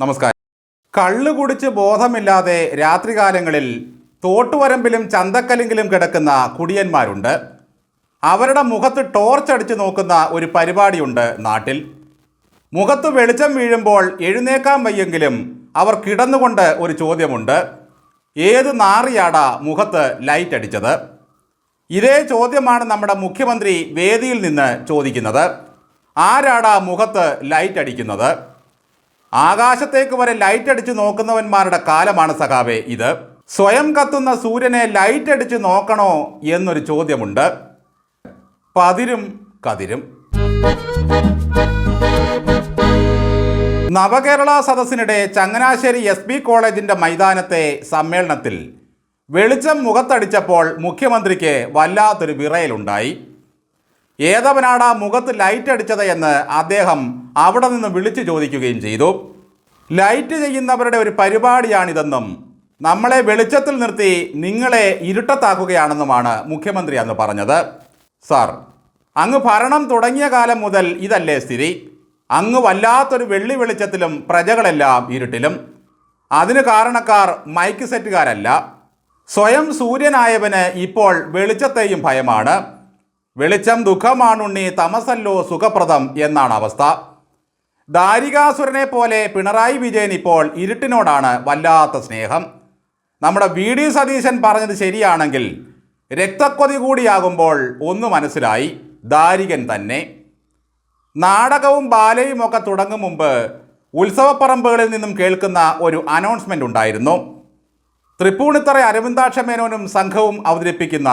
നമസ്കാരം. കള്ളു കുടിച്ച് ബോധമില്ലാതെ രാത്രികാലങ്ങളിൽ തോട്ടുവരമ്പിലും ചന്തക്കലിങ്കിലും കിടക്കുന്ന കുടിയന്മാരുണ്ട്. അവരുടെ മുഖത്ത് ടോർച്ച് അടിച്ച് നോക്കുന്ന ഒരു പരിപാടിയുണ്ട് നാട്ടിൽ. മുഖത്ത് വെളിച്ചം വീഴുമ്പോൾ എഴുന്നേക്കാൻ വയ്യെങ്കിലും അവർ കിടന്നുകൊണ്ട് ഒരു ചോദ്യമുണ്ട്. ഏത് നാറിയാടാ മുഖത്ത് ലൈറ്റ് അടിച്ചത്? ഇതേ ചോദ്യമാണ് നമ്മുടെ മുഖ്യമന്ത്രി വേദിയിൽ നിന്ന് ചോദിക്കുന്നത്. ആരാടാ മുഖത്ത് ലൈറ്റ് അടിക്കുന്നത്? ആകാശത്തേക്ക് വരെ ലൈറ്റ് അടിച്ച് നോക്കുന്നവന്മാരുടെ കാലമാണ് സഖാവേ ഇത്. സ്വയം കത്തുന്ന സൂര്യനെ ലൈറ്റ് അടിച്ച് നോക്കണോ എന്നൊരു ചോദ്യമുണ്ട്. പതിരും കതിരും. നവകേരള സദസ്സിനിടെ ചങ്ങനാശ്ശേരി എസ് ബി കോളേജിന്റെ മൈതാനത്തെ സമ്മേളനത്തിൽ വെളിച്ചം മുഖത്തടിച്ചപ്പോൾ മുഖ്യമന്ത്രിക്ക് വല്ലാത്തൊരു വിറയലുണ്ടായി. ഏതവനാടാ മുഖത്ത് ലൈറ്റ് അടിച്ചത് എന്ന് അദ്ദേഹം അവിടെ നിന്ന് വിളിച്ചു ചോദിക്കുകയും ചെയ്തു. ലൈറ്റ് ചെയ്യുന്നവരുടെ ഒരു പരിപാടിയാണിതെന്നും നമ്മളെ വെളിച്ചത്തിൽ നിർത്തി നിങ്ങളെ ഇരുട്ടത്താക്കുകയാണെന്നുമാണ് മുഖ്യമന്ത്രി അന്ന് പറഞ്ഞത്. സാർ അങ്ങ് ഭരണം തുടങ്ങിയ കാലം മുതൽ ഇതല്ലേ സ്ഥിതി? അങ്ങ് വല്ലാത്തൊരു വെള്ളി വെളിച്ചത്തിലും പ്രജകളെല്ലാം ഇരുട്ടിലും. അതിന് കാരണക്കാർ മൈക്ക് സെറ്റുകാരല്ല സ്വയം സൂര്യനായവന് ഇപ്പോൾ വെളിച്ചത്തെയും ഭയമാണ്. വെളിച്ചം ദുഃഖമാണുണ്ണി തമസല്ലോ സുഖപ്രദം എന്നാണ് അവസ്ഥ. ദാരികാസുരനെ പോലെ പിണറായി വിജയൻ ഇപ്പോൾ ഇരുട്ടിനോടാണ് വല്ലാത്ത സ്നേഹം. നമ്മുടെ വി ഡി സതീശൻ പറഞ്ഞത് ശരിയാണെങ്കിൽ രക്തക്കൊതി കൂടിയാകുമ്പോൾ ഒന്ന് മനസ്സിലായി ദാരികൻ തന്നെ. നാടകവും ബാലയും ഒക്കെ തുടങ്ങും മുമ്പ് ഉത്സവപ്പറമ്പുകളിൽ നിന്നും കേൾക്കുന്ന ഒരു അനൗൺസ്മെന്റ് ഉണ്ടായിരുന്നു. തൃപ്പൂണിത്തറ അരവിന്ദാക്ഷ മേനോനും സംഘവും അവതരിപ്പിക്കുന്ന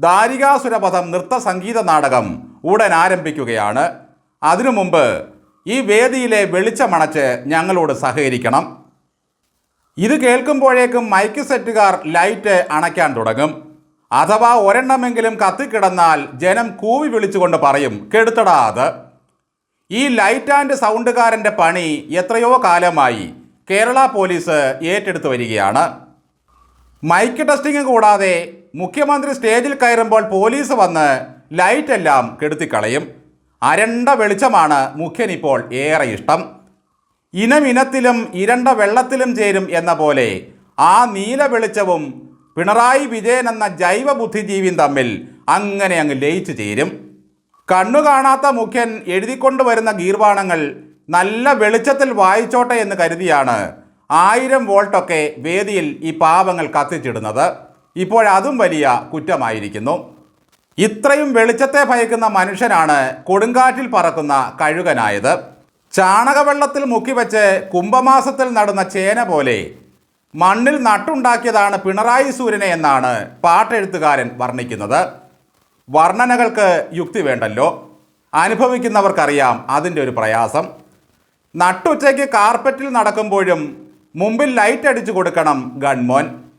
ദാരികാസുരപഥം നൃത്ത സംഗീത നാടകം ഉടൻ ആരംഭിക്കുകയാണ്. അതിനു മുമ്പ് ഈ വേദിയിലെ വെളിച്ചമണച്ച് ഞങ്ങളോട് സഹകരിക്കണം. ഇത് കേൾക്കുമ്പോഴേക്കും മൈക്ക് സെറ്റുകാർ ലൈറ്റ് അണയ്ക്കാൻ തുടങ്ങും. അഥവാ ഒരെണ്ണമെങ്കിലും കത്തിക്കിടന്നാൽ ജനം കൂവി വിളിച്ചുകൊണ്ട് പറയും കെടുത്തടാത് ഈ ലൈറ്റ് ആൻഡ് സൗണ്ടുകാരന്റെ പണി എത്രയോ കാലമായി കേരള പോലീസ് ഏറ്റെടുത്തു വരികയാണ്. മൈക്ക് ടെസ്റ്റിംഗ് കൂടാതെ മുഖ്യമന്ത്രി സ്റ്റേജിൽ കയറുമ്പോൾ പോലീസ് വന്ന് ലൈറ്റ് എല്ലാം കെടുത്തിക്കളയും. അരണ്ട വെളിച്ചമാണ് മുഖ്യൻ ഇപ്പോൾ ഏറെ ഇഷ്ടം. ഇനമിനത്തിലും ഇരണ്ട വെള്ളത്തിലും ചേരും എന്ന പോലെ ആ നീല വെളിച്ചവും പിണറായി വിജയൻ എന്ന ജൈവ ബുദ്ധിജീവിയും തമ്മിൽ അങ്ങനെ അങ്ങ് ലയിച്ചു ചേരും. കണ്ണു കാണാത്ത മുഖ്യൻ എഴുതിക്കൊണ്ടുവരുന്ന ഗീർവാണങ്ങൾ നല്ല വെളിച്ചത്തിൽ വായിച്ചോട്ടെ എന്ന് കരുതിയാണ് ആയിരം വോൾട്ടൊക്കെ വേദിയിൽ ഈ പാവങ്ങൾ കത്തിച്ചിടുന്നത്. ഇപ്പോഴതും വലിയ കുറ്റമായിരിക്കുന്നു. ഇത്രയും വെളിച്ചത്തെ ഭയക്കുന്ന മനുഷ്യനാണ് കൊടുങ്കാറ്റിൽ പറക്കുന്ന കഴുകനായത്. ചാണകവെള്ളത്തിൽ മുക്കിവെച്ച് കുംഭമാസത്തിൽ നടന്ന ചേന പോലെ മണ്ണിൽ നട്ടുണ്ടാക്കിയതാണ് പിണറായി സൂര്യനെ എന്നാണ് പാട്ടെഴുത്തുകാരൻ വർണിക്കുന്നത്. വർണനകൾക്ക് യുക്തി വേണ്ടല്ലോ. അനുഭവിക്കുന്നവർക്കറിയാം അതിന്റെ ഒരു പ്രയാസം. നട്ടുച്ചയ്ക്ക് കാർപ്പറ്റിൽ നടക്കുമ്പോഴും മുമ്പിൽ ലൈറ്റ് അടിച്ചു കൊടുക്കണം ഗൺമോൻ.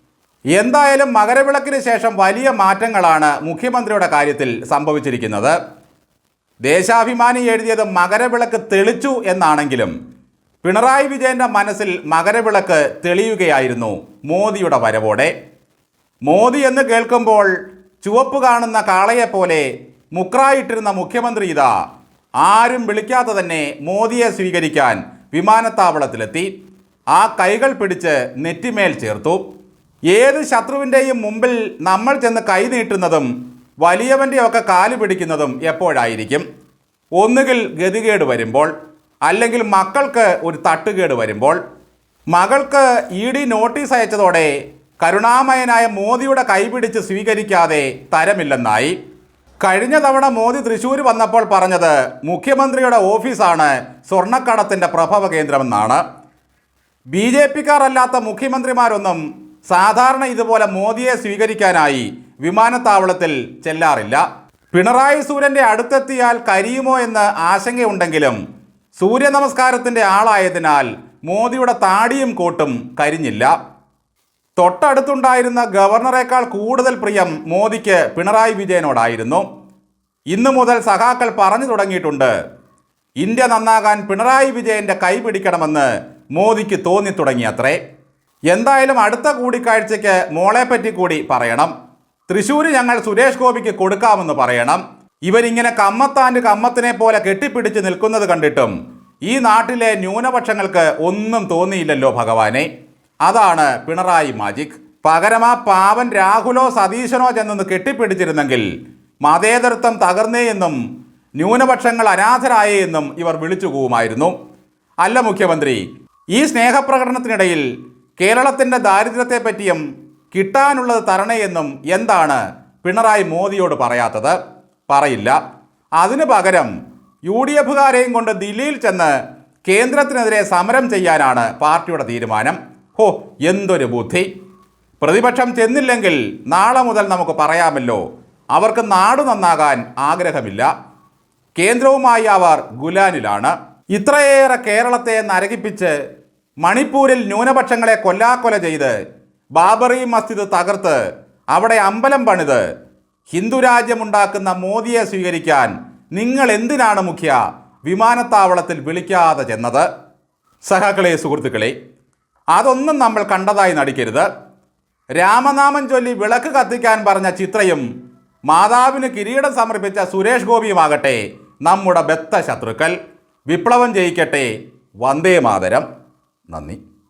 എന്തായാലും മകരവിളക്കിന് ശേഷം വലിയ മാറ്റങ്ങളാണ് മുഖ്യമന്ത്രിയുടെ കാര്യത്തിൽ സംഭവിച്ചിരിക്കുന്നത്. ദേശാഭിമാനി എഴുതിയത് മകരവിളക്ക് തെളിച്ചു എന്നാണെങ്കിലും പിണറായി വിജയന്റെ മനസ്സിൽ മകരവിളക്ക് തെളിയുകയായിരുന്നു മോദിയുടെ വരവോടെ. മോദി എന്ന് കേൾക്കുമ്പോൾ ചുവപ്പ് കാണുന്ന കാളയെപ്പോലെ മുക്രായിട്ടിരുന്ന മുഖ്യമന്ത്രി ഇതാ ആരും വിളിക്കാതെ തന്നെ മോദിയെ സ്വീകരിക്കാൻ വിമാനത്താവളത്തിലെത്തി. ആ കൈകൾ പിടിച്ച് നെറ്റിമേൽ ചേർത്തു. ഏത് ശത്രുവിന്റെയും മുമ്പിൽ നമ്മൾ ചെന്ന് കൈ നീട്ടുന്നതും വലിയവന്റെയൊക്കെ കാൽ പിടിക്കുന്നതും എപ്പോഴായിരിക്കും? ഒന്നുകിൽ ഗതികേട് വരുമ്പോൾ അല്ലെങ്കിൽ മക്കൾക്ക് ഒരു തട്ടുകേട് വരുമ്പോൾ. മകൾക്ക് ഇ ഡി നോട്ടീസ് അയച്ചതോടെ കരുണാമയനായ മോദിയുടെ കൈപിടിച്ച് സ്വീകരിക്കാതെ തരമില്ലെന്നായി. കഴിഞ്ഞ തവണ മോദി തൃശ്ശൂർ വന്നപ്പോൾ പറഞ്ഞത് മുഖ്യമന്ത്രിയുടെ ഓഫീസാണ് സ്വർണക്കടത്തിന്റെ പ്രഭവ കേന്ദ്രമെന്നാണ്. ബി ജെ പിക്കാർ അല്ലാത്ത മുഖ്യമന്ത്രിമാരൊന്നും സാധാരണ ഇതുപോലെ മോദിയെ സ്വീകരിക്കാനായി വിമാനത്താവളത്തിൽ ചെല്ലാറില്ല. പിണറായി സൂര്യന്റെ അടുത്തെത്തിയാൽ കരിയുമോ എന്ന് ആശങ്കയുണ്ടെങ്കിലും സൂര്യ നമസ്കാരത്തിന്റെ ആളായതിനാൽ മോദിയുടെ താടിയും കോട്ടും കരിഞ്ഞില്ല. തൊട്ടടുത്തുണ്ടായിരുന്ന ഗവർണറേക്കാൾ കൂടുതൽ പ്രിയം മോദിക്ക് പിണറായി വിജയനോടായിരുന്നു. ഇന്നു മുതൽ സഖാക്കൾ പറഞ്ഞു തുടങ്ങിയിട്ടുണ്ട് ഇന്ത്യ നന്നാകാൻ പിണറായി വിജയന്റെ കൈ പിടിക്കണമെന്ന് മോദിക്ക് തോന്നി തുടങ്ങിയത്രേ എന്തായാലും അടുത്ത കൂടിക്കാഴ്ചയ്ക്ക് മോളെപ്പറ്റി കൂടി പറയണം. തൃശ്ശൂർ ഞങ്ങൾ സുരേഷ് ഗോപിക്ക് കൊടുക്കാമെന്ന് പറയണം. ഇവരിങ്ങനെ കമ്മത്താന്റെ കമ്മത്തിനെ പോലെ കെട്ടിപ്പിടിച്ച് നിൽക്കുന്നത് കണ്ടിട്ടും ഈ നാട്ടിലെ ന്യൂനപക്ഷങ്ങൾക്ക് ഒന്നും തോന്നിയില്ലല്ലോ ഭഗവാനെ. അതാണ് പിണറായി മാജിക്. പകരമാ പാവൻ രാഹുലോ സതീശനോ ചെന്നൊന്ന് കെട്ടിപ്പിടിച്ചിരുന്നെങ്കിൽ മതേതരത്വം തകർന്നേ എന്നും ന്യൂനപക്ഷങ്ങൾ അനാഥരായേ എന്നും ഇവർ വിളിച്ചു പോവുമായിരുന്നു അല്ല മുഖ്യമന്ത്രി ഈ സ്നേഹപ്രകടനത്തിനിടയിൽ കേരളത്തിന്റെ ദാരിദ്ര്യത്തെപ്പറ്റിയും കിട്ടാനുള്ളത് തരണേയെന്നും എന്താണ് പിണറായി മോദിയോട് പറയാത്തത്? പറയില്ല. അതിനു പകരം യു ഡി എഫുകാരെയും കൊണ്ട് ദില്ലിയിൽ ചെന്ന് കേന്ദ്രത്തിനെതിരെ സമരം ചെയ്യാനാണ് പാർട്ടിയുടെ തീരുമാനം. ഹോ എന്തൊരു ബുദ്ധി. പ്രതിപക്ഷം ചെന്നില്ലെങ്കിൽ നാളെ മുതൽ നമുക്ക് പറയാമല്ലോ. അവർക്ക് നാട് നന്നാകാൻ ആഗ്രഹമില്ല. കേന്ദ്രവുമായി അവർ ഗുലാനിലാണ്. ഇത്രയേറെ കേരളത്തെ നരകിപ്പിച്ച് മണിപ്പൂരിൽ ന്യൂനപക്ഷങ്ങളെ കൊല്ലാക്കൊല ചെയ്ത് ബാബറി മസ്ജിദ് തകർത്ത് അവിടെ അമ്പലം പണിത്. ഹിന്ദുരാജ്യമുണ്ടാക്കുന്ന മോദിയെ സ്വീകരിക്കാൻ നിങ്ങൾ എന്തിനാണ് മുഖ്യ വിമാനത്താവളത്തിൽ വിളിക്കാതെ ചെന്നത്? സഹാക്കളെ സുഹൃത്തുക്കളെ അതൊന്നും നമ്മൾ കണ്ടതായി നടിക്കരുത്. രാമനാമം ചൊല്ലി വിളക്ക് കത്തിക്കാൻ പറഞ്ഞ ചിത്രയും മാതാവിന് കിരീടം സമർപ്പിച്ച സുരേഷ് ഗോപിയുമാകട്ടെ നമ്മുടെ ബദ്ധ ശത്രുക്കൾ. വിപ്ലവം ജയിക്കട്ടെ. വന്ദേ മാതരം. നന്ദി.